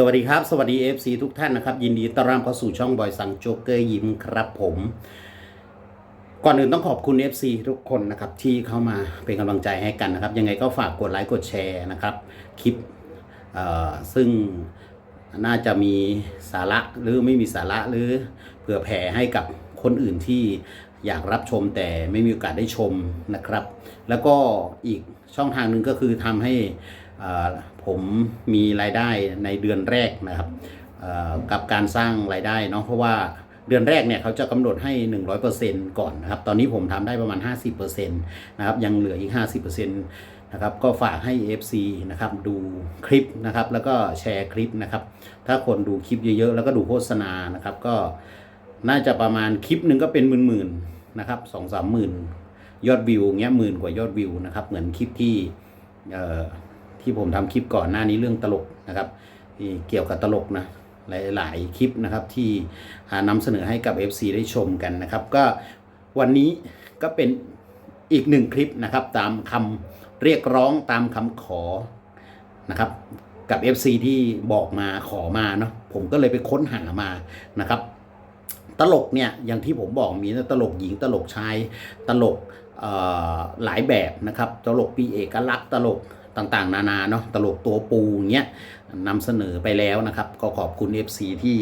สวัสดีครับ สวัสดี FC ทุกท่านนะครับ ยินดีต้อนรับเข้าสู่ช่องบอยสังโจกเกอร์ยิ้มครับผม ก่อนอื่นต้องขอบคุณ FC ทุกคนนะครับ ที่เข้ามาเป็นกำลังใจให้กันนะครับ ยังไงก็ฝากกดไลค์กดแชร์นะครับ คลิปซึ่งน่าจะมีสาระหรือไม่มีสาระหรือเผื่อแผ่ให้กับคนอื่นที่อยากรับชมแต่ไม่มีโอกาสได้ชมนะครับ แล้วก็อีกช่องทางหนึ่งก็คือทำให้อ่อ ผมมีรายได้ในเดือนแรกนะครับกับการสร้างรายได้เนาะเพราะว่าเดือนแรกเนี่ยเขาจะกำหนดให้ 100%ก่อนนะครับ ตอนนี้ผมทำได้ประมาณ 50%นะครับ ยังเหลืออีก 50%นะครับ ก็ฝากให้ FC นะครับ ดูคลิปนะครับ แล้วก็แชร์คลิปนะครับ ถ้าคนดูคลิปเยอะๆ แล้วก็ดูโฆษณานะครับ ก็น่าจะประมาณคลิปหนึ่งก็เป็นหมื่นๆ นะครับสองสามหมื่นยอดวิวเงี้ยหมื่นกว่ายอดวิวนะครับ เหมือนคลิปที่เอ่อ ที่ผมทำคลิปก่อนหน้านี้เรื่องตลกนะครับเกี่ยวกับตลกนะหลาย ๆ คลิปนะครับที่อ่านำเสนอให้กับ FC ได้ชมกันนะครับ ก็วันนี้ก็เป็นอีกหนึ่งคลิปนะครับ ตามคำเรียกร้องตามคำขอนะครับกับ FC ที่บอกมาขอมาเนาะผมก็เลยไปค้นหามานะครับ ตลกเนี่ยอย่างที่ผมบอกมีตลกหญิงตลกชาย ตลกหลายแบบนะครับ ตลกปีเอกลักษณ์ตลก ต่างๆ นานาเนาะตลกตัวปูเงี้ยนำเสนอไปแล้วนะครับ ก็ขอบคุณ FC ที่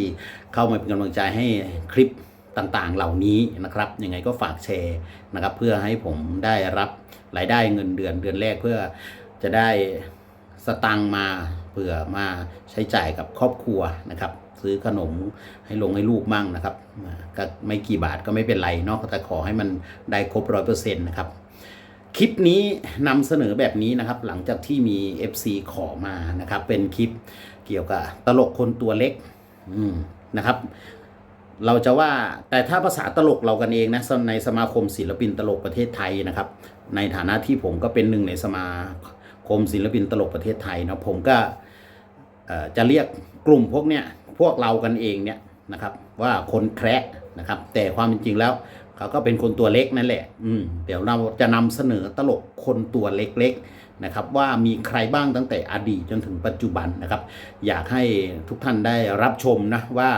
เข้ามาเป็นกำลังใจให้คลิปต่างๆ เหล่านี้นะครับยังไงก็ฝากแชร์นะครับ เพื่อให้ผมได้รับรายได้เงินเดือนเดือนแรกเพื่อจะได้สตังมาเผื่อมาใช้จ่ายกับครอบครัวนะครับ ซื้อขนมให้ลงให้ลูกมั่งนะครับก็ไม่กี่บาทก็ไม่เป็นไรเนาะแต่ขอให้มันได้ครบร้อยเปอร์เซ็นต์นะครับ คลิปนี้นำเสนอแบบนี้นะครับ หลังจากที่มี FC ขอมานะครับ เป็นคลิปเกี่ยวกับตลกคนตัวเล็กนะครับ เราจะว่าแต่ถ้าภาษาตลกเรากันเองนะในสมาคมศิลปินตลกประเทศไทยนะครับ ในฐานะที่ผมก็เป็นหนึ่งในสมาคมศิลปินตลกประเทศไทยนะผมก็จะเรียกกลุ่มพวกเนี้ยพวกเรากันเองเนี่ยนะครับ ว่าคนแคระนะครับ แต่ความเป็นจริงแล้ว เขาก็เป็นคนตัวเล็กนั่นแหละ อืมเดี๋ยวเราจะนำเสนอตลกคนตัวเล็กๆนะครับ ว่ามีใครบ้างตั้งแต่อดีตจนถึงปัจจุบันนะครับ อยากให้ทุกท่านได้รับชมนะว่า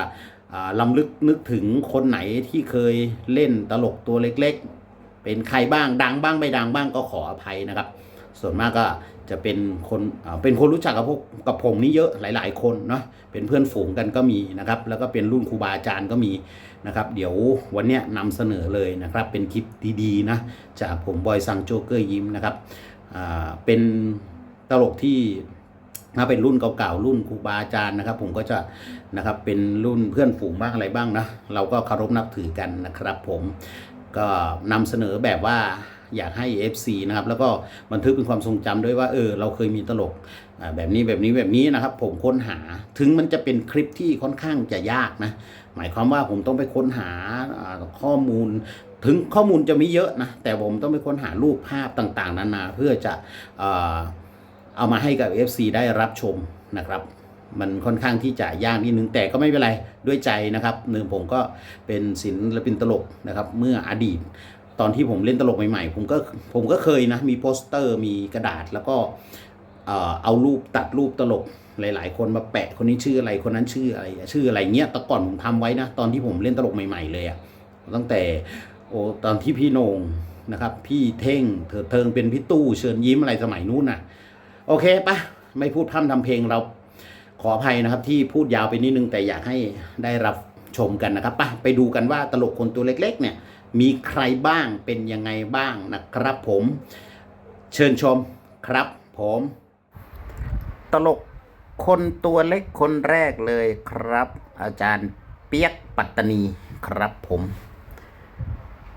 อ่าลำลึกนึกถึงคนไหนที่เคยเล่นตลกตัวเล็กๆ เป็นใครบ้างดังบ้างไม่ดังบ้างก็ขออภัยนะครับ ส่วนมากก็จะเป็นคนเป็นคนรู้จักกับพวกกับผมนี่เยอะหลาย ๆ คนเนาะเป็นเพื่อนฝูงกันก็มีนะครับ แล้วก็เป็นรุ่นครูบาอาจารย์ก็มี นะครับ เดี๋ยววันเนี้ยนำเสนอเลยนะครับ เป็นคลิปดีๆนะจากผมบอยซังโจเกอร์ยิ้มนะครับเป็นตลกที่ถ้าเป็นรุ่นเก่าๆรุ่นครูบาอาจารย์นะครับ ผมก็จะนะครับเป็นรุ่นเพื่อนฝูงบ้างอะไรบ้างนะเราก็เคารพนับถือกันนะครับ ผมก็นำเสนอแบบว่าอยากให้ FC นะครับ แล้วก็บันทึกเป็นความทรงจำด้วยว่าเออเราเคยมีตลกแบบนี้แบบนี้แบบนี้นะครับ ผมค้นหาถึงมันจะเป็นคลิปที่ค่อนข้างจะยากนะ หมายความว่าผมต้องไปค้นหาข้อมูล ถึงข้อมูลจะไม่เยอะนะแต่ผมต้องไปค้นหารูปภาพต่างๆ นานาเพื่อจะเอามาให้กับ FC ได้รับชมนะครับ มันค่อนข้างที่จะยากนิดนึงแต่ก็ไม่เป็นไรด้วยใจนะครับหนึ่งผมก็เป็นศิลปินตลกนะครับ เมื่ออดีตตอนที่ผมเล่นตลกใหม่ๆ ผมก็ผมก็เคยนะมีโปสเตอร์มีกระดาษแล้วก็เอารูปตัดรูปตลก หลาย ๆ คนมาแปะคนนี้ชื่ออะไรคนนั้นชื่ออะไร ชื่ออะไรเงี้ยแต่ก่อนผมทำไว้นะตอนที่ผมเล่นตลกใหม่ ๆ เลยอะตั้งแต่โอ้ตอนที่พี่นงนะครับ พี่เท่งเถิดเทิงเป็นพี่ตู้เชิญยิ้มอะไรสมัยนู้นน่ะ โอเคปะไม่พูดพร่ำทำเพลงเราขออภัยนะครับ ที่พูดยาวไปนิดนึงแต่อยากให้ได้รับชมกันนะครับไปไปดูกันว่าตลกคนตัวเล็ก ๆ เนี่ย มีใครบ้างเป็นยังไงบ้างนะครับผม เชิญชมครับผม ตลก คนตัวเล็กคนแรกเลยครับ อาจารย์เปียกปัตตานีครับผม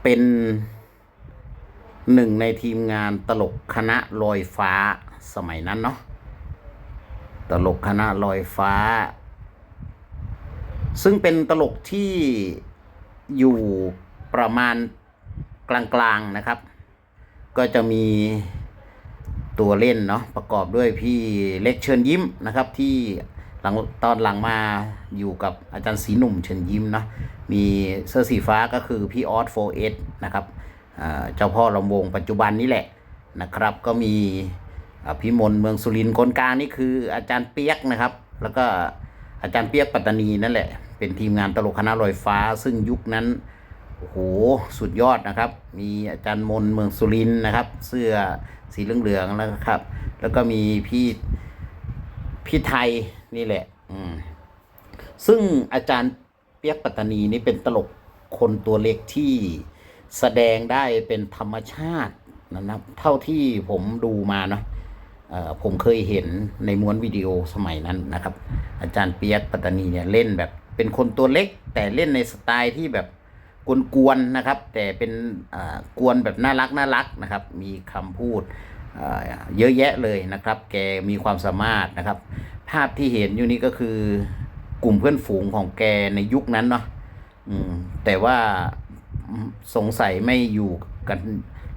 เป็นหนึ่งในทีมงานตลกคณะลอยฟ้าสมัยนั้นเนาะตลกคณะลอยฟ้า ซึ่งเป็นตลกที่อยู่ประมาณกลางๆนะครับ ก็จะมี ตัวเล่นเนาะประกอบด้วยพี่เล็กเชิญยิ้มนะครับ ที่หลังตอนหลังมาอยู่กับอาจารย์สีหนุ่มเชิญยิ้มเนาะมีเสื้อสีฟ้าก็คือพี่ออสโฟเอสนะครับเจ้าพ่อลำวงปัจจุบันนี้แหละนะครับ ก็มีอ่มลเมืองสุรินทร์คนกลางนี่คืออาจารย์เปียกนะครับ แล้วก็อาจารย์เปียกปัตตานีนั่นแหละ เป็นทีมงานตลกคณะลอยฟ้า ซึ่งยุคนั้นโอ้โหสุดยอดนะครับ มีอาจารย์มนเมืองสุรินทร์นะครับ เสื้อ สีเหลืองๆแล้วครับ แล้วก็มีพี่พี่ไทยนี่แหละ อืมซึ่งอาจารย์เปียกปัตตานีนี่เป็นตลกคนตัวเล็กที่แสดงได้เป็นธรรมชาตินะครับ เท่าที่ผมดูมาเนาะผมเคยเห็นในม้วนวิดีโอสมัยนั้นนะครับ อาจารย์เปียกปัตตานีเนี่ยเล่นแบบเป็นคนตัวเล็ก แต่เล่นในสไตล์ที่แบบ กวนๆนะครับ แต่เป็นกวนแบบน่ารักน่ารักนะครับ มีคำพูดเยอะแยะเลยนะครับ แกมีความสามารถนะครับ ภาพที่เห็นอยู่นี้ก็คือกลุ่มเพื่อนฝูงของแกในยุคนั้นเนาะแต่ว่าสงสัยไม่อยู่กัน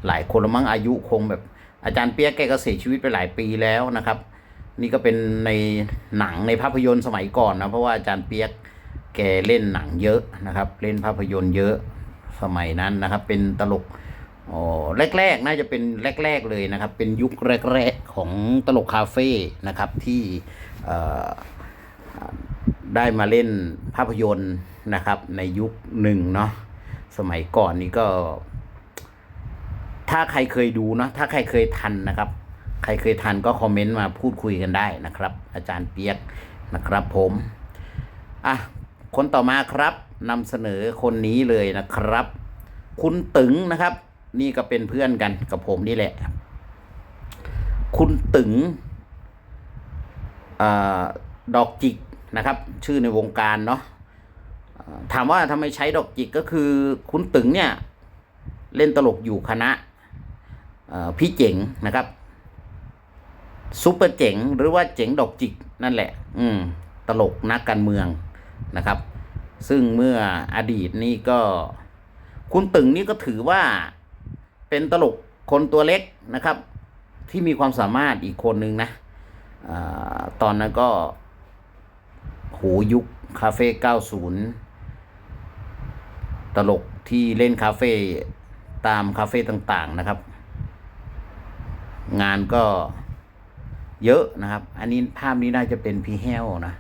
หลายคนละมั้งอายุคงแบบ อาจารย์เปียกแกก็เสียชีวิตไปหลายปีแล้วนะครับ นี่ก็เป็นในหนังในภาพยนตร์สมัยก่อนนะเพราะว่าอาจารย์เปียก แกเล่นหนังเยอะนะครับ เล่นภาพยนตร์เยอะสมัยนั้นนะครับ เป็นตลกอ๋อแรกๆ น่าจะเป็นแรก ๆ เลยนะครับ เป็นยุคแรก ๆ ของตลกคาเฟ่นะครับที่ได้มาเล่นภาพยนตร์นะครับ ในยุคหนึ่งเนาะสมัยก่อนนี่ก็ ถ้าใครเคยดูเนาะถ้าใครเคยทันนะครับ ใครเคยทันก็คอมเมนต์มาพูดคุยกันได้นะครับ อาจารย์เปียกนะครับผม อะ คนต่อมาครับนำเสนอคนนี้เลยนะครับ คุณตึงนะครับ นี่ก็เป็นเพื่อนกันกับผมนี่แหละ คุณตึงอดอกจิกนะครับ ชื่อในวงการเนาะถามว่าทำไมใช้ดอกจิกก็คือคุณตึงเนี่ย เล่นตลกอยู่คณะพี่เจ๋งนะครับซุปเปอร์เจ๋งหรือว่าเจ๋งดอกจิกนั่นแหละ อืม ตลกนักการเมือง นะครับ ซึ่งเมื่ออดีตนี่ก็ คุณตึงนี่ก็ถือว่าเป็นตลกคนตัวเล็กนะครับ ที่มีความสามารถอีกคนนึงนะอตอนนั้นก็โหยุคคาเฟ่90 ตลกที่เล่นคาเฟ่ตามคาเฟ่ต่างๆนะครับ งานก็เยอะนะครับ อันนี้ภาพนี้น่าจะเป็นพี่แฮวนะ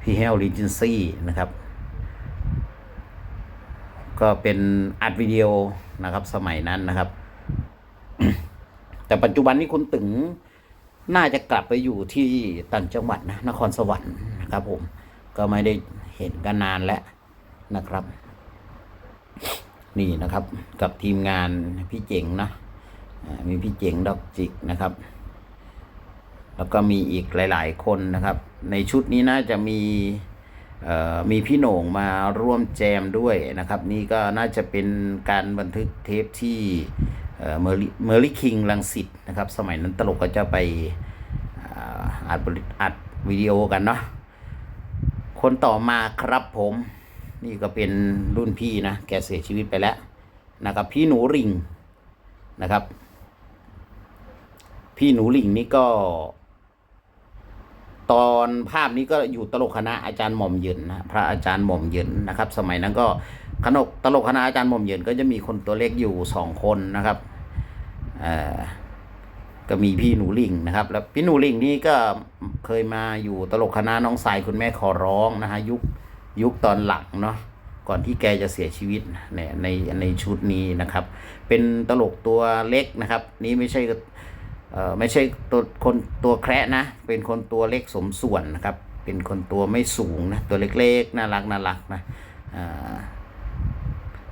พี่แฮวรีจินซี่นะครับ ก็เป็นอัดวิดีโอนะครับ สมัยนั้นนะครับ แต่ปัจจุบันนี้คุณตึงน่าจะกลับไปอยู่ที่ต่างจังหวัดนะนครสวรรค์นะครับ ผม ก็ไม่ได้เห็นกันนานแล้วนะครับ นี่นะครับ กับทีมงานพี่เจ๋งนะมีพี่เจ๋งดอกจิกนะครับ แล้วก็มีอีกหลาย ๆ คนนะครับ ในชุดนี้น่าจะมีมีพี่โหน่งมาร่วมแจมด้วยนะครับ นี่ก็น่าจะเป็นการบันทึกเทปที่เอ่อเมอร์เมอร์ลี่คิงลังสิตนะครับ สมัยนั้นตลกก็จะไปอัดบริอัดวิดีโอกันเนาะคนต่อมาครับผม นี่ก็เป็นรุ่นพี่นะ แกเสียชีวิตไปแล้วนะครับ พี่หนูริงนะครับ พี่หนูหลิงนี่ก็ ตอนภาพนี้ก็อยู่ตลกคณะอาจารย์หม่อมเยินนะพระอาจารย์หม่อมเยินนะครับ สมัยนั้นก็คณะตลกคณะอาจารย์หม่อมเยินก็จะมีคนตัวเล็กอยู่สองคนนะครับก็มีพี่หนูลิงนะครับ แล้วพี่หนูลิงนี่ก็เคยมาอยู่ตลกคณะน้องสายคุณแม่ขอร้องนะฮะยุคยุคตอนหลังเนาะก่อนที่แกจะเสียชีวิตเนี่ยในในชุดนี้นะครับ เป็นตลกตัวเล็กนะครับ นี่ไม่ใช่ ไม่ใช่ตัวคนตัวแคระนะ เป็นคนตัวเล็กสมส่วนนะครับ เป็นคนตัวไม่สูงนะ ตัวเล็กๆ น่ารักน่ารักนะ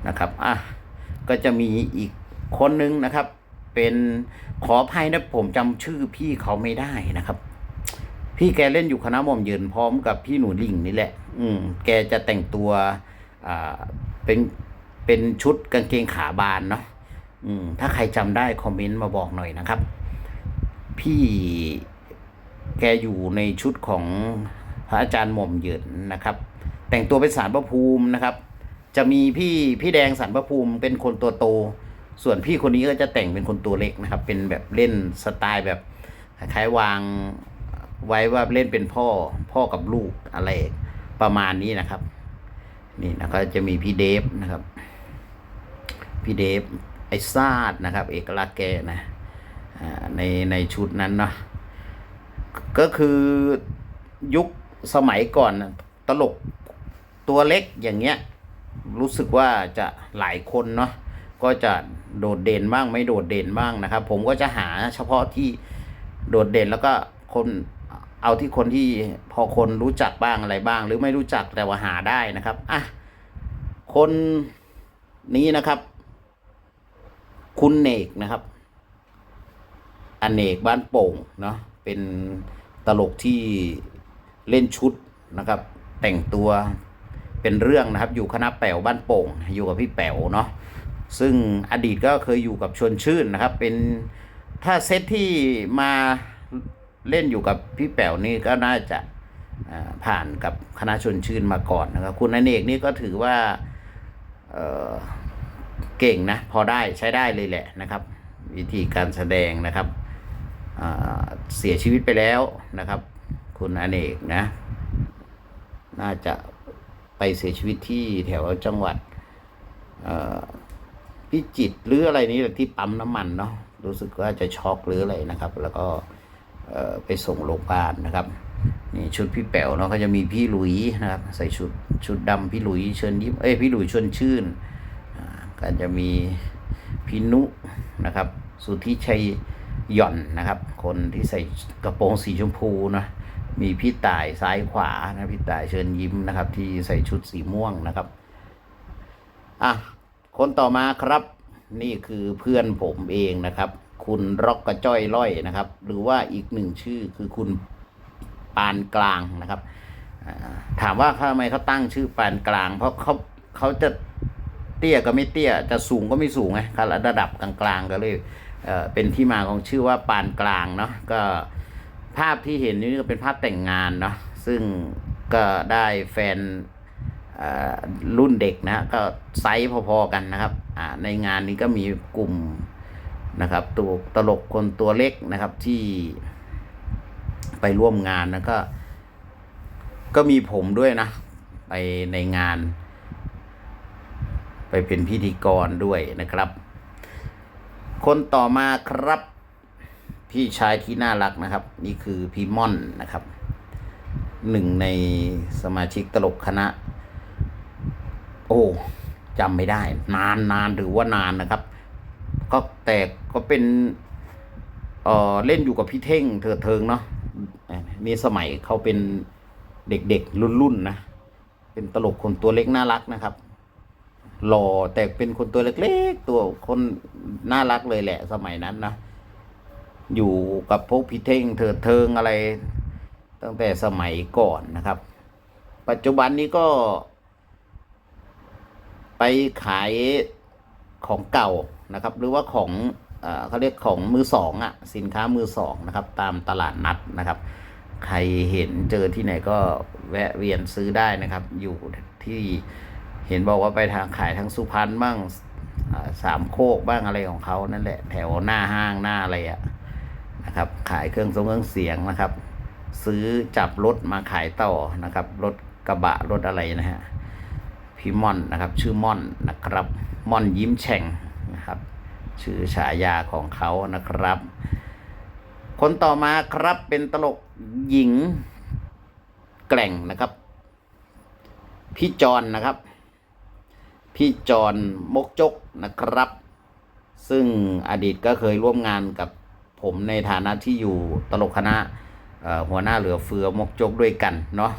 นะครับอะก็จะมีอีกคนนึงนะครับ เป็นขออภัยนะผมจำชื่อพี่เขาไม่ได้นะครับ พี่แกเล่นอยู่คณะหม่อมเยินพร้อมกับพี่หนูลิงนี่แหละ อืมแกจะแต่งตัวอ่าเป็นเป็นชุดกางเกงขาบานเนาะอืมถ้าใครจำได้คอมเมนต์มาบอกหน่อยนะครับ พี่แกอยู่ในชุดของพระอาจารย์หม่อมเหยินนะครับ แต่งตัวเป็นสารพระภูมินะครับ จะมีพี่พี่แดงสารพระภูมิเป็นคนตัวโต ส่วนพี่คนนี้ก็จะแต่งเป็นคนตัวเล็กนะครับ เป็นแบบเล่นสไตล์แบบคล้ายวางไว้ว่าเล่นเป็นพ่อพ่อกับลูกอะไรประมาณนี้นะครับ นี่นะก็จะมีพี่เดฟนะครับ พี่เดฟไอซาดนะครับ เอกลักษณ์แกนะ ในในชุดนั้นเนาะก็คือยุคสมัยก่อนตลกตัวเล็กอย่างเงี้ยรู้สึกว่าจะหลายคนเนาะก็จะโดดเด่นบ้างไม่โดดเด่นบ้างนะครับ ผมก็จะหาเฉพาะที่โดดเด่นแล้วก็คนเอาที่คนที่พอคนรู้จักบ้างอะไรบ้าง หรือไม่รู้จักแต่ว่าหาได้นะครับอะคนนี้นะครับ คุณเนกนะครับ อเนกบ้านโป่งเนาะเป็นตลกที่เล่นชุดนะครับ แต่งตัวเป็นเรื่องนะครับ อยู่คณะแป๋วบ้านโป่ง อยู่กับพี่แป๋วเนาะซึ่งอดีตก็เคยอยู่กับชวนชื่นนะครับ เป็นถ้าเซตที่มาเล่นอยู่กับพี่แป๋วนี่ก็น่าจะผ่านกับคณะชวนชื่นมาก่อนนะครับ คุณอเนกนี่ก็ถือว่าเเก่งนะ พอได้ใช้ได้เลยแหละนะครับ วิธีการแสดงนะครับ เสียชีวิตไปแล้วนะครับ คุณอเนกนะ น่าจะไปเสียชีวิตที่แถวจังหวัดพิจิตรหรืออะไรนี้ที่ปั๊มน้ำมันเนาะรู้สึกว่าจะช็อกหรืออะไรนะครับ แล้วก็ไปส่งโรงพยาบาลนะครับนี่ชุดพี่แป๋วเนาะก็จะมีพี่หลุยนะครับ ใส่ชุดชุดดำพี่หลุยเชิญยิ้มเอ้ยพี่หลุยชวนชื่นก็จะมีพี่นุนะครับ สุทธิชัย หย่อนนะครับ คนที่ใส่กระโปรงสีชมพูนะมีพี่ต่ายซ้ายขวานะพี่ต่ายเชิญยิ้มนะครับ ที่ใส่ชุดสีม่วงนะครับอะคนต่อมาครับ นี่คือเพื่อนผมเองนะครับ คุณร็อกกระจ้อยร้อยนะครับ หรือว่าอีกหนึ่งชื่อคือคุณปานกลางนะครับถามว่าทำไมเขาตั้งชื่อปานกลาง เพราะเขาเขาจะเตี้ยก็ไม่เตี้ยจะสูงก็ไม่สูงไงเขาระดับกลางๆก็เลย เป็นที่มาของชื่อว่าปานกลางเนาะก็ภาพที่เห็นนี่ก็เป็นภาพแต่งงานเนาะซึ่งก็ได้แฟนรุ่นเด็กนะก็ไซส์พอๆกันนะครับในงานนี้ก็มีกลุ่มนะครับตัวตลกคนตัวเล็กนะครับที่ไปร่วมงานแล้วก็ ก็มีผมด้วยนะ ไปในงาน ไปเป็นพิธีกรด้วยนะครับ คนต่อมาครับ พี่ชายที่น่ารักนะครับ นี่คือพี่ม่อนนะครับ หนึ่งในสมาชิกตลกคณะ โอ้จำไม่ได้ นานนานหรือว่านานนะครับ ก็แต่ก็เป็นเออเล่นอยู่กับพี่เท่งเถิดเทิงเนาะนี่สมัยเขาเป็นเด็กๆรุ่นๆนะ เป็นตลกคนตัวเล็กน่ารักนะครับ หล่อแต่เป็นคนตัวเล็กๆ ตัวคนน่ารักเลยแหละสมัยนั้นนะ อยู่กับพวกพี่เท่งเถิดเทิงอะไร ตั้งแต่สมัยก่อนนะครับ ปัจจุบันนี้ก็ ไปขายของเก่านะครับ หรือว่าของเอ่อเขาเรียกของมือสองอะสินค้ามือสองนะครับ ตามตลาดนัดนะครับ ใครเห็นเจอที่ไหนก็แวะเวียนซื้อได้นะครับ อยู่ที่ เห็นบอกว่าไปทางขายทั้งสุพรรณบ้างสามโคกบ้างอะไรของเขานั่นแหละ แถวหน้าห้างหน้าอะไรอะนะครับ ขายเครื่องทรงเครื่องเสียงนะครับ ซื้อจับรถมาขายต่อนะครับ รถกระบะรถอะไรนะฮะพี่ม่อนนะครับ ชื่อม่อนนะครับม่อนยิ้มแฉ่งนะครับ ชื่อฉายาของเขานะครับ คนต่อมาครับเป็นตลกหญิงแกร่งนะครับ พี่จอนนะครับ พี่จอนมกจกนะครับ ซึ่งอดีตก็เคยร่วมงานกับผมในฐานะที่อยู่ตลกคณะหัวหน้าเหลือเฟือมกจกด้วยกันเนาะ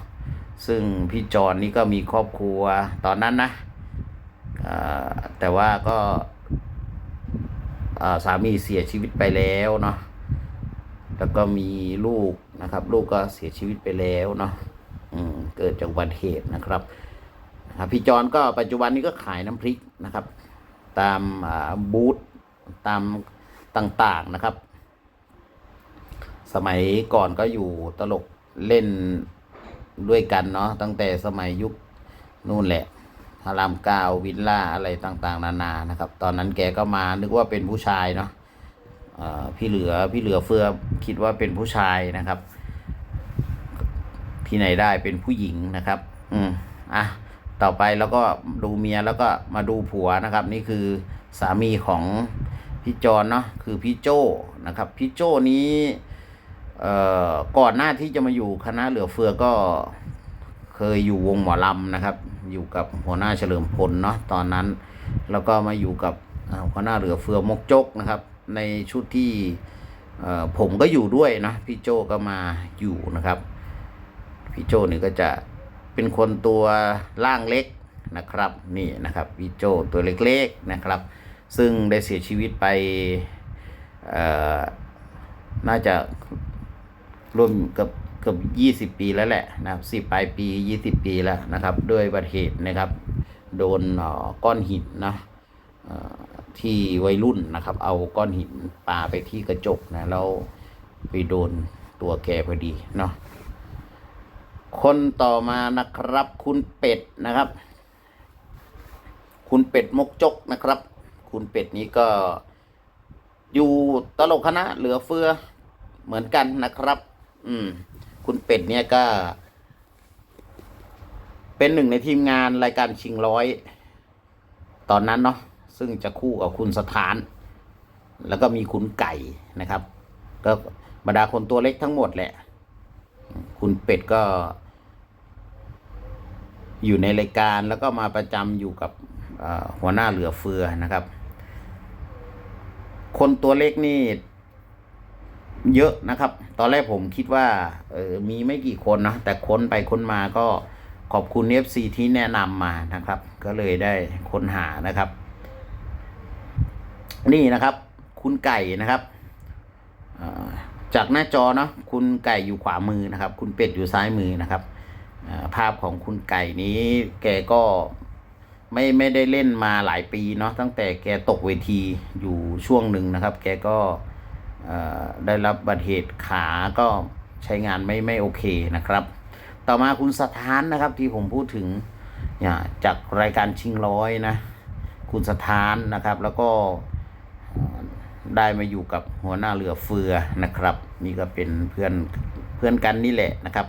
ซึ่งพี่จอนนี่ก็มีครอบครัวตอนนั้นนะแต่ว่าก็สามีเสียชีวิตไปแล้วเนาะแล้วก็มีลูกนะครับ ลูกก็เสียชีวิตไปแล้วเนาะเกิดจากอุบัติเหตุนะครับ พี่จอนก็ปัจจุบันนี้ก็ขายน้ำพริกนะครับ ตามบูธตามต่างๆนะครับ สมัยก่อนก็อยู่ตลกเล่นด้วยกันเนาะตั้งแต่สมัยยุคนู่นแหละพารามเก้าวิลล่าอะไรต่างๆ นานานะครับ ตอนนั้นแกก็มานึกว่าเป็นผู้ชายเนาะพี่เหลือพี่เหลือเฟือคิดว่าเป็นผู้ชายนะครับ ที่ไหนได้เป็นผู้หญิงนะครับ อืมอะ ต่อไปแล้วก็ดูเมียแล้วก็มาดูผัวนะครับ นี่คือสามีของพี่จอนเนาะคือพี่โจ้นะครับพี่โจ้นี้เอ่อก่อนหน้าที่จะมาอยู่คณะเหลือเฟือก็เคยอยู่วงหมอลำนะครับ อยู่กับหัวหน้าเฉลิมพลเนาะตอนนั้น แล้วก็มาอยู่กับหัวหน้าเหลือเฟือมกจกนะครับ ในชุดที่เอ่อผมก็อยู่ด้วยนะพี่โจก็มาอยู่นะครับ พี่โจนี่ก็จะ เป็นคนตัวร่างเล็กนะครับนี่นะครับพี่โจตัวเล็กๆนะครับ ซึ่งได้เสียชีวิตไปน่าจะรวมเกับเกือบยี่สิบปีแล้วแหละนะครับสิบปลายปียี่สิบปีแล้วนะครับ ด้วยบัติเหตุนะครับ โดนก้อนหินนะที่วัยรุ่นนะครับ เอาก้อนหินปาไปที่กระจกนะแล้วไปโดนตัวแกพอดีเนาะ คนต่อมานะครับ คุณเป็ดนะครับ คุณเป็ดมกจกนะครับ คุณเป็ดนี้ก็อยู่ตลกคณะเหลือเฟือเหมือนกันนะครับ อืม คุณเป็ดเนี่ยก็ เป็นหนึ่งในทีมงานรายการชิงร้อย ตอนนั้นเนาะซึ่งจะคู่กับคุณสถาน แล้วก็มีคุณไก่นะครับ ก็บรรดาคนตัวเล็กทั้งหมดแหละ คุณเป็ดก็ อยู่ในรายการแล้วก็มาประจำอยู่กับหัวหน้าเหลือเฟือนะครับ คนตัวเล็กนี่ เยอะนะครับ ตอนแรกผมคิดว่าเออมีไม่กี่คนนะแต่ค้นไปค้นมาก็ขอบคุณ FC ที่แนะนำมานะครับ ก็เลยได้ค้นหานะครับ นี่นะครับ คุณไก่นะครับ จากหน้าจอเนาะคุณไก่อยู่ขวามือนะครับ คุณเป็ดอยู่ซ้ายมือนะครับภาพของคุณไก่นี้แกก็ไม่ไม่ได้เล่นมาหลายปีเนาะตั้งแต่แกตกเวทีอยู่ช่วงหนึ่งนะครับ แกก็ได้รับบัติเหตุขาก็ใช้งานไม่ไม่โอเคนะครับ ต่อมาคุณสถานนะครับที่ผมพูดถึงเนี่ยจากรายการชิงร้อยนะ คุณสถานนะครับแล้วก็ ได้มาอยู่กับหัวหน้าเรือเฟือนะครับ นี่ก็เป็นเพื่อนเพื่อนกันนี่แหละนะครับ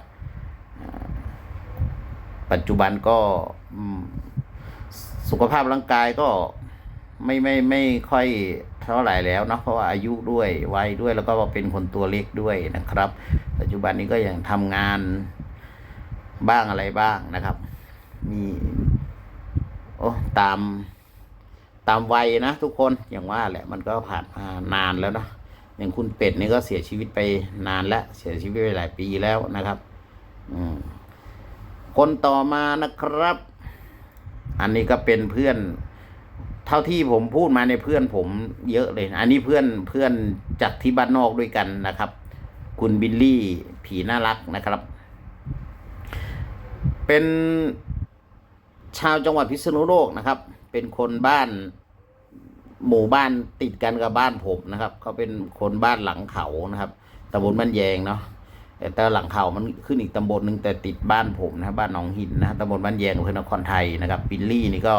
ปัจจุบันก็สุขภาพร่างกายก็ไม่ไม่ไม่ค่อยเท่าไหร่แล้วเนาะเพราะว่าอายุด้วยวัยด้วยแล้วก็เป็นคนตัวเล็กด้วยนะครับ ปัจจุบันนี้ก็ยังทำงานบ้างอะไรบ้างนะครับ มีโอ้ตาม ตามวัยนะทุกคนอย่างว่าแหละมันก็ผ่านมานานแล้วนะอย่างคุณเป็ดนี่ก็เสียชีวิตไปนานแล้วเสียชีวิตไปหลายปีแล้วนะครับ อืมคนต่อมานะครับ อันนี้ก็เป็นเพื่อน เท่าที่ผมพูดมาในเพื่อนผมเยอะเลย อันนี้เพื่อนเพื่อนจากที่บ้านนอกด้วยกันนะครับ คุณบิลลี่ผีน่ารักนะครับ เป็นชาวจังหวัดพิษณุโลกนะครับ เป็นคนบ้าน หมู่บ้านติดกันกับบ้านผมนะครับเขาเป็นคนบ้านหลังเขานะครับตำบลบ้านแยงเนาะแต่หลังเขามันขึ้นอีกตำบลหนึ่งแต่ติดบ้านผมนะบ้านหนองหินนะตำบลบ้านแยงอำเภอนครไทยนะครับบิลลี่นี่ก็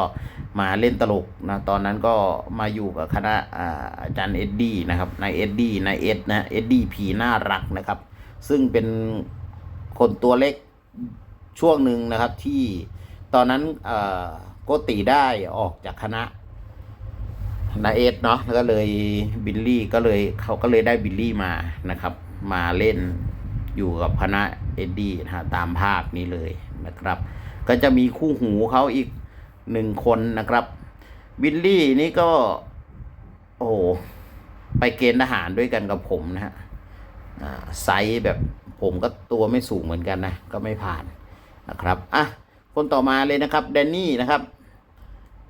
มาเล่นตลกนะตอนนั้นก็มาอยู่กับคณะอาจารย์เอ็ดดี้นะครับนายเอ็ดดี้นายเอ็ดนะเอ็ดดี้ผีน่ารักนะครับ ซึ่งเป็นคนตัวเล็กช่วงหนึ่งนะครับที่ตอนนั้นโกติได้ออกจากคณะ นาเอสเนาะแล้วก็เลยบิลลี่ก็เลยเขาก็เลยได้บิลลี่มานะครับ มาเล่นอยู่กับคณะเอ็ดดี้นะตามภาพนี้เลยนะครับ ก็จะมีคู่หูเขาอีกหนึ่งคนนะครับ บิลลี่นี่ก็ โอ้โห ไปเกณฑ์ทหารด้วยกันกับผมนะฮะไซส์แบบผมก็ตัวไม่สูงเหมือนกันนะ ก็ไม่ผ่านนะครับ อะ คนต่อมาเลยนะครับ แดนนี่นะครับ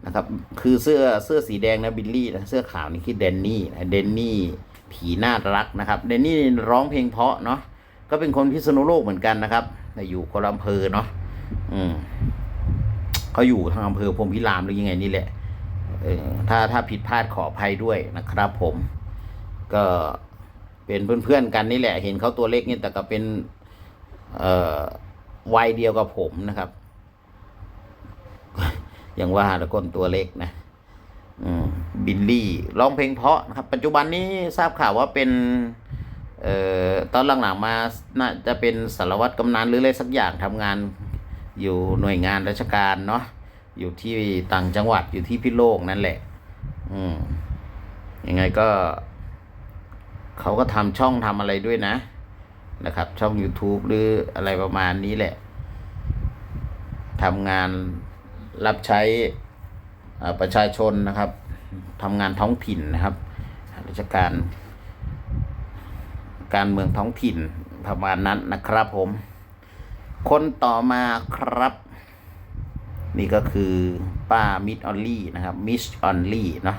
นะครับ คือเสื้อเสื้อสีแดงนะบิลลี่นะเสื้อขาวนี่คือแดนนี่นะแดนนี่ผีน่ารักนะครับแดนนี่ร้องเพลงเพราะเนาะก็เป็นคนพิษณุโลกเหมือนกันนะครับแต่อยู่คนละอำเภอเนาะอืมเขาอยู่ทางอำเภอพรมพิรามหรือยังไงนี่แหละเออถ้าถ้าผิดพลาดขออภัยด้วยนะครับ ผม ก็เป็นเพื่อนๆกันนี่แหละ เห็นเขาตัวเล็กนี่แต่ก็เป็น เอ่อวัยเดียวกับผมนะครับ อย่างว่าแล้วคนตัวเล็กนะบิลลี่ร้องเพลงเพราะนะครับ ปัจจุบันนี้ทราบข่าวว่าเป็นเอ่อตอนหลังๆมาน่าจะเป็นสารวัตรกำนันหรืออะไรสักอย่างทำงานอยู่หน่วยงานราชการเนาะอยู่ที่ต่างจังหวัดอยู่ที่พิโลกนั่นแหละ อืมยังไงก็ เขาก็ทำช่องทำอะไรด้วยนะ นะครับ ช่อง YouTube หรืออะไรประมาณนี้แหละทำงาน รับใช้ประชาชนนะครับทำงานท้องถิ่นนะครับ ราชการ การเมืองท้องถิ่นประมาณนั้นนะครับผม คนต่อมาครับ นี่ก็คือป้ามิดออลลี่นะครับมิสออลลี่เนาะ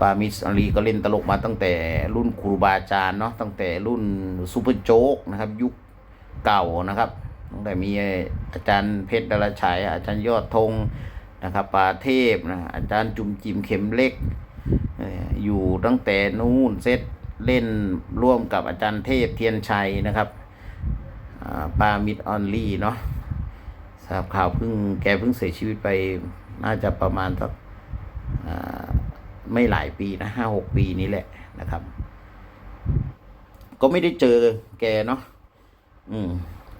ป้ามิสออลลี่ก็เล่นตลกมาตั้งแต่รุ่นครูบาอาจารย์เนาะตั้งแต่รุ่นซูเปอร์โจ๊กนะครับ ยุคเก่านะครับ ตั้งแต่มีอาจารย์เพชรดาราชัยอาจารย์ยอดธงนะครับปาเทพนะอาจารย์จุมจิมเข็มเล็ก อยู่ตั้งแต่นู่นเซตเล่นร่วมกับอาจารย์เทพเทียนชัยนะครับป้ามิดออลลี่เนาะทราบข่าวเพิ่งแกเพิ่งเสียชีวิตไปน่าจะประมาณสักไม่หลายปีนะห้าหกปีนี้แหละนะครับ ก็ไม่ได้เจอแกเนาะอืม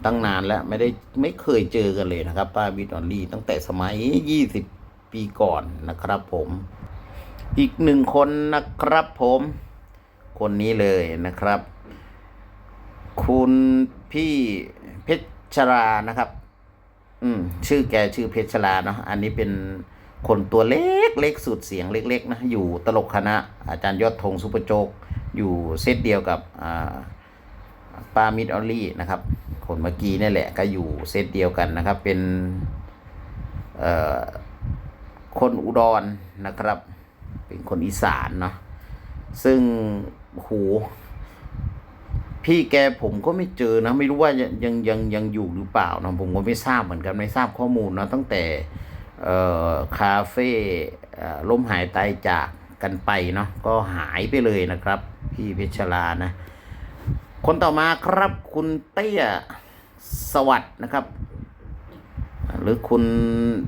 ตั้งนานแล้วไม่ได้ไม่เคยเจอกันเลยนะครับ ป้าบิดออนลี่ตั้งแต่สมัยยี่สิบปีก่อนนะครับผม อีกหนึ่งคนนะครับผม คนนี้เลยนะครับ คุณพี่เพชรานะครับ อืม ชื่อแกชื่อเพชรลาเนาะอันนี้เป็นคนตัวเล็กเล็กสุดเสียงเล็ก ๆ นะ อยู่ตลกคณะ อาจารย์ยอดธงซุปร์โจก อยู่เซตเดียวกับอ่า ปามิดออลลี่นะครับคนเมื่อกี้นี่แหละก็อยู่เซตเดียวกันนะครับ เป็นเอ่อคนอุดรนะครับ เป็นคนอีสานเนาะซึ่งโหพี่แกผมก็ไม่เจอนะ ไม่รู้ว่ายังยังยังยังอยู่หรือเปล่านะผมก็ไม่ทราบเหมือนกันไม่ทราบข้อมูลนะตั้งแต่เอ่อคาเฟ่ล้มหายตายจากกันไปเนาะก็หายไปเลยนะครับ พี่เพชรลานะ คนต่อมาครับคุณเตี้ยสวัสดนะครับ หรือคุณ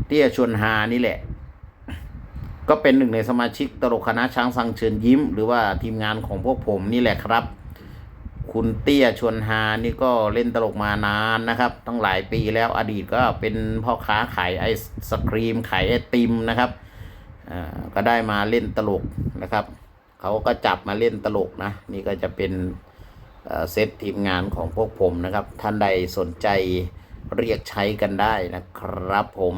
เตี้ยชวนหานี่แหละ ก็เป็นหนึ่งในสมาชิกตลกคณะช้างสังเชิญยิ้ม หรือว่าทีมงานของพวกผมนี่แหละครับ คุณเตี้ยชวนฮานี่ก็เล่นตลกมานานนะครับ ตั้งหลายปีแล้วอดีตก็เป็นพ่อค้าขายไอศครีมขายไอติมนะครับก็ได้มาเล่นตลกนะครับ เขาก็จับมาเล่นตลกนะ นี่ก็จะเป็น เซตทีมงานของพวกผมนะครับ ท่านใดสนใจเรียกใช้กันได้นะครับผม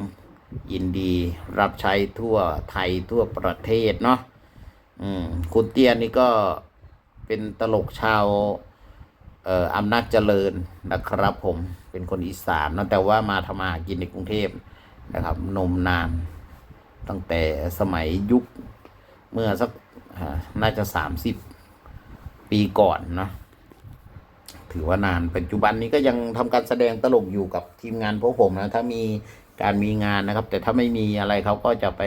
ยินดีรับใช้ทั่วไทยทั่วประเทศเนาะคุณเตียนี่ก็เป็นตลกชาวอออำนาจเจริญนะครับผมเป็นคนอีสานนะแต่ว่ามาทำมากินในกรุงเทพนะครับ นมนานตั้งแต่สมัยยุคเมื่อสักน่าจะสามสิบปีก่อนเนาะ ถือว่านานปัจจุบันนี้ก็ยังทำการแสดงตลกอยู่กับทีมงานพวกผมนะ ถ้ามีการมีงานนะครับ แต่ถ้าไม่มีอะไรเขาก็จะไป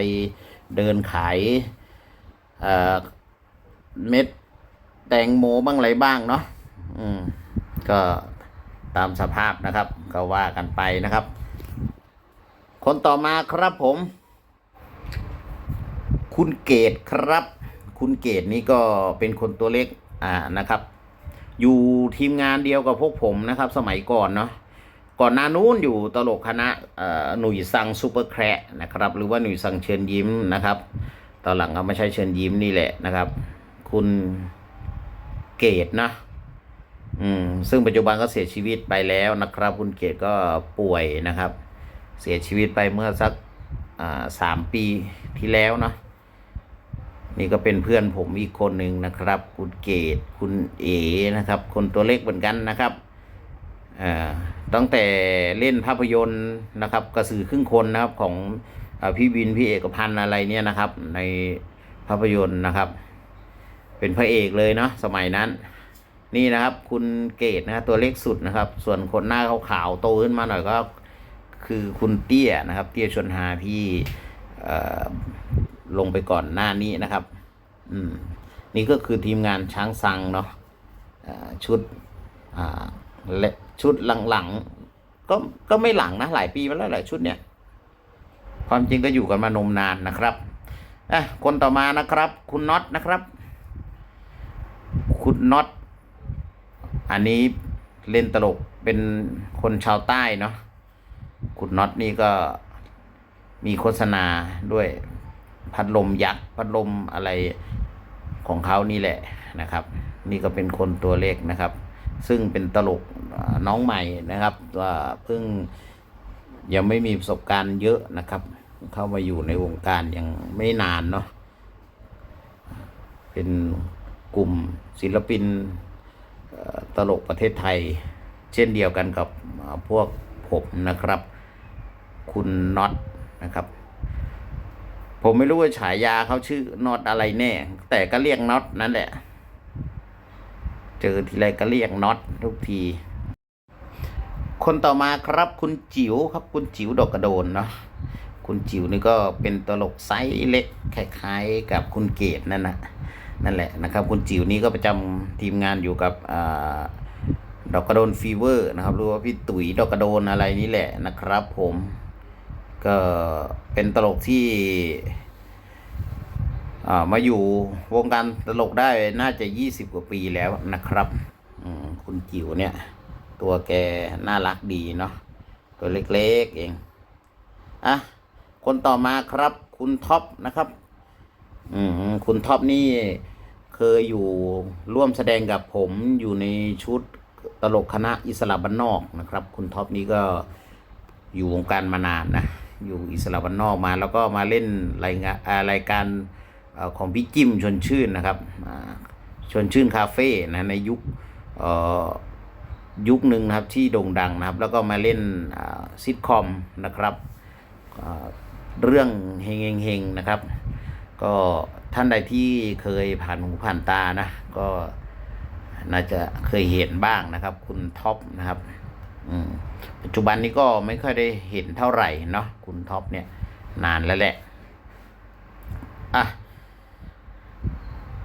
เดินขายเเม็ดแตงโมบ้างอะไรบ้างเนาะอืมก็ตามสภาพนะครับ ก็ว่ากันไปนะครับ คนต่อมาครับผม คุณเกตครับ คุณเกตนี่ก็เป็นคนตัวเล็กอ่านะครับ อยู่ทีมงานเดียวกับพวกผมนะครับ สมัยก่อนเนาะก่อนหน้านู้นอยู่ตลกคณะหนุ่ยซังซูเปอร์แคร์นะครับ หรือว่าหนุ่ยซังเชิญยิ้มนะครับ ตอนหลังก็ไม่ใช่เชิญยิ้มนี่แหละนะครับ คุณเกตนะอืมซึ่งปัจจุบันก็เสียชีวิตไปแล้วนะครับ คุณเกดก็ป่วยนะครับ เสียชีวิตไปเมื่อสักสามปีที่แล้วเนาะ นี่ก็เป็นเพื่อนผมอีกคนหนึ่งนะครับ คุณเกดคุณเอนะครับ คนตัวเล็กเหมือนกันนะครับตั้งแต่เล่นภาพยนตร์นะครับกระสือครึ่งคนนะครับของอพี่บินพี่เอกพันธ์อะไรเนี่ยนะครับ ในภาพยนตร์นะครับ เป็นพระเอกเลยเนาะสมัยนั้น นี่นะครับ คุณเกตนะครับตัวเล็กสุดนะครับ ส่วนคนหน้าขาวๆโตขึ้นมาหน่อยก็คือคุณเตี้ยนะครับ เตี้ยชนหาที่ ลงไปก่อนหน้านี้นะครับ อืม นี่ก็คือทีมงานช้างซังเนาะชุดและชุดหลังๆ ก็ก็ไม่หลังนะหลายปีมาแล้วหลายชุดเนี่ย ความจริงก็อยู่กันมานมนานนะครับอะคนต่อมานะครับ คุณน็อตนะครับ คุณน็อตอันนี้เล่นตลกเป็นคนชาวใต้เนาะคุณน็อตนี่ก็มีโฆษณาด้วย พัดลมยักษ์พัดลมอะไรของเขานี่แหละนะครับ นี่ก็เป็นคนตัวเล็กนะครับ ซึ่งเป็นตลกน้องใหม่นะครับว่าเพิ่งยังไม่มีประสบการณ์เยอะนะครับ เข้ามาอยู่ในวงการยังไม่นานเนาะเป็นกลุ่มศิลปินตลกประเทศไทย เช่นเดียวกันกับพวกผมนะครับ คุณน็อตนะครับ ผมไม่รู้ว่าฉายาเขาชื่อน็อตอะไรแน่ แต่ก็เรียกน็อตนั่นแหละ เจอทีไรก็เรียกน็อตทุกที คนต่อมาครับคุณจิ๋วครับคุณจิ๋วดอกกระโดนเนาะคุณจิ๋วนี่ก็เป็นตลกไซส์เล็กคล้ายๆกับคุณเกดนั่นนะนั่นแหละนะครับ คุณจิ๋วนี่ก็ประจำทีมงานอยู่กับอดอกกระโดนฟีเวอร์นะครับหรือว่าพี่ตุ๋ยดอกกระโดนอะไรนี่แหละนะครับผม ก็เป็นตลกที่อ่ามาอยู่วงการตลกได้น่าจะยี่สิบกว่าปีแล้วนะครับคุณจิ๋วเนี่ย ตัวแกน่ารักดีเนาะตัวเล็กๆเองอะคนต่อมาครับ คุณท็อปนะครับ อืมคุณท็อปนี่เคยอยู่ร่วมแสดงกับผมอยู่ในชุดตลกคณะอิสระบ้านนอกนะครับ คุณท็อปนี่ก็อยู่วงการมานานนะ อยู่อิสระบ้านนอกมา แล้วก็มาเล่นรายงานรายการอของพี่จิ้มชนชื่นนะครับชนชื่นคาเฟ่นะในยุคยุคหนึ่งนะครับที่โด่งดังนะครับ แล้วก็มาเล่นซิทคอมนะครับเรื่องเฮงเฮงนะครับ ก็ท่านใดที่เคยผ่านหูผ่านตานะก็น่าจะเคยเห็นบ้างนะครับ คุณท็อปนะครับ ปัจจุบันนี้ก็ไม่ค่อยได้เห็นเท่าไหร่เนาะคุณท็อปเนี่ย นานแล้วแหละ อะ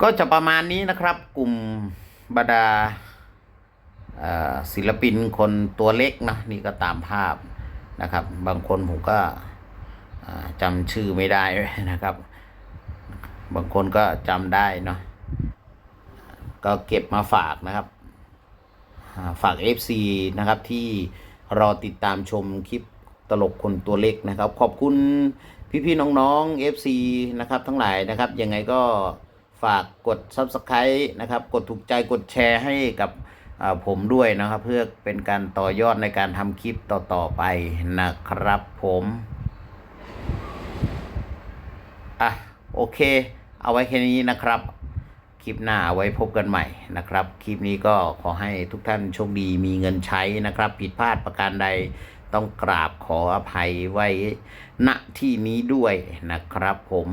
ก็จะประมาณนี้นะครับ กลุ่มบรรดาศิลปินคนตัวเล็กนะนี่ก็ตามภาพนะครับ บางคนผมก็จำชื่อไม่ได้นะครับ บางคนก็จำได้เนาะก็เก็บมาฝากนะครับ ฝาก FC นะครับที่รอติดตามชมคลิปตลกคนตัวเล็กนะครับ ขอบคุณพี่ๆน้องๆ FC นะครับทั้งหลายนะครับ ยังไงก็ฝากกด Subscribe นะครับ กดถูกใจกดแชร์ให้กับผมด้วยนะครับ เพื่อเป็นการต่อยอดในการทำคลิปต่อๆไปนะครับผมอะโอเค เอาไว้แค่นี้นะครับ คลิปหน้าไว้พบกันใหม่นะครับ คลิปนี้ก็ขอให้ทุกท่านโชคดีมีเงินใช้นะครับ ผิดพลาดประการใดต้องกราบขออภัยไว้ณที่นี้ด้วยนะครับผม